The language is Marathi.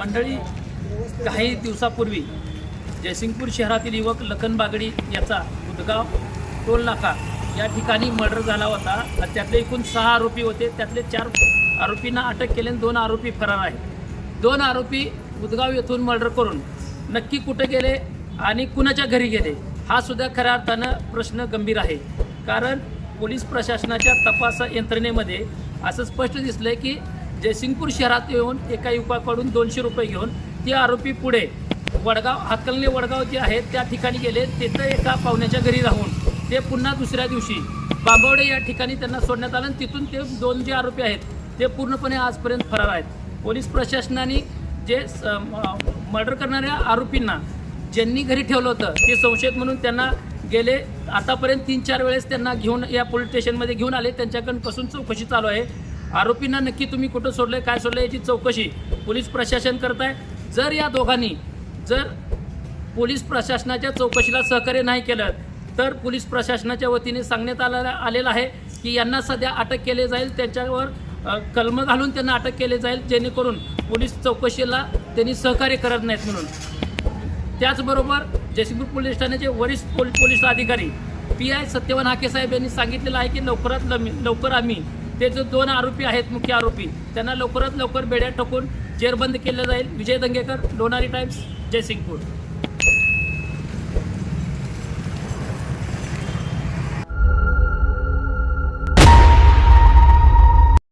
मंडळी काही दिवसापूर्वी जयसिंगपूर शहरातील युवक लखन बागडी याचा उदगाव टोल नाका या ठिकाणी मर्डर झाला होता. त्यातले एकूण सहा आरोपी होते. त्यातले चार आरोपींना अटक केले आणि दोन आरोपी फरार आहेत. दोन आरोपी उदगाव येथून मर्डर करून नक्की कुठे गेले आणि कुणाच्या घरी गेले हा सुद्धा खऱ्या अर्थानं प्रश्न गंभीर आहे. कारण पोलीस प्रशासनाच्या तपास यंत्रणेमध्ये असं स्पष्ट दिसलं की म्हणजे जयसिंगपूर शहरात येऊन एका युवकाकडून दोनशे रुपये घेऊन ते आरोपी पुढे वडगाव हातकलंगले वडगाव जे आहेत त्या ठिकाणी गेले. तिथं एका पाहुण्याच्या घरी राहून ते पुन्हा दुसऱ्या दिवशी बांबवडे या ठिकाणी त्यांना सोडण्यात आलं आणि तिथून ते दोन जे आरोपी आहेत ते पूर्णपणे आजपर्यंत फरार आहेत. पोलीस प्रशासनाने जे मर्डर करणाऱ्या आरोपींना ज्यांनी घरी ठेवलं होतं ते संशयित म्हणून त्यांना गेले. आतापर्यंत तीन चार वेळेस त्यांना घेऊन या पोलीस स्टेशनमध्ये घेऊन आले. त्यांच्याकडून कसून चौकशी चालू आहे. आरोपींना नक्की तुम्ही कुठं सोडलं काय सोडलं याची चौकशी पोलीस प्रशासन करत आहे जर या दोघांनी जर पोलीस प्रशासनाच्या चौकशीला सहकार्य नाही केलं तर पोलीस प्रशासनाच्या वतीने सांगण्यात आलेलं आलेलं आहे की यांना सध्या अटक केले जाईल त्यांच्यावर कलम घालून त्यांना अटक केले जाईल जेणेकरून पोलीस चौकशीला त्यांनी सहकार्य करत नाहीत म्हणून. त्याचबरोबर जयसिंगपूर पोलीस ठाण्याचे वरिष्ठ पोल पोलीस अधिकारी पी आय सत्यवान हाके साहेब यांनी सांगितलेलं आहे की लवकरात लमी लवकर आम्ही ते जो दोन आरोपी आहेत मुख्य आरोपी त्यांना लवकरात लवकर बेड्या ठोकून जेरबंद केलं जाईल. विजय दंगेकर लोणारी टाइम्स जयसिंगपूर.